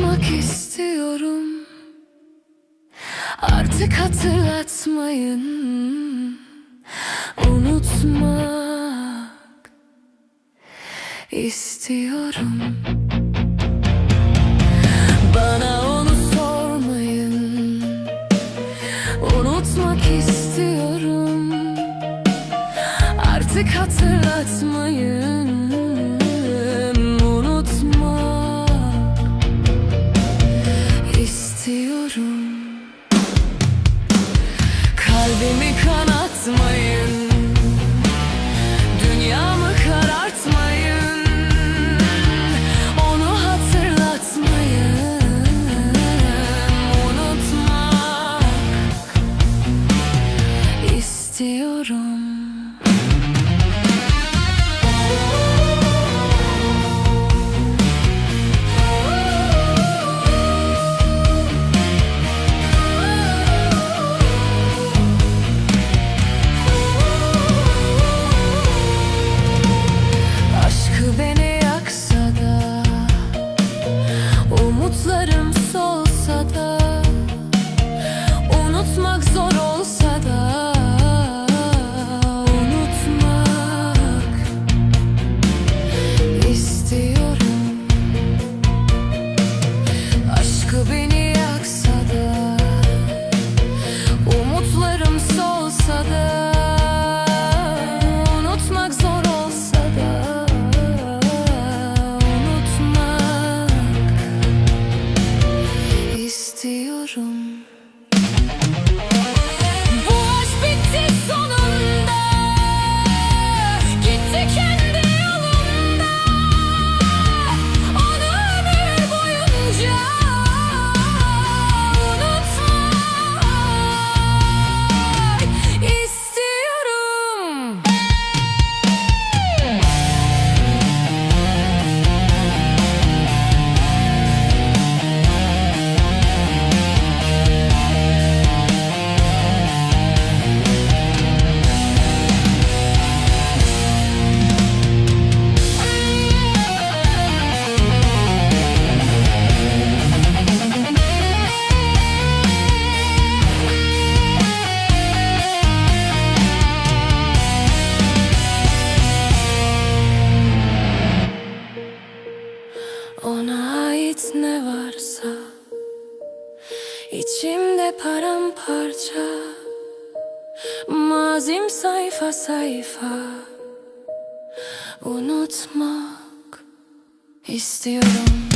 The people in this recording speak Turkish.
unutmak istiyorum. Artık hatırlatmayın. Unutmak istiyorum. Bana onu sormayın. Unutmak istiyorum. Artık hatırlatmayın смысл. İstiyorum Ona ait ne varsa içimde paramparça Mazim sayfa sayfa. Unutmak istiyorum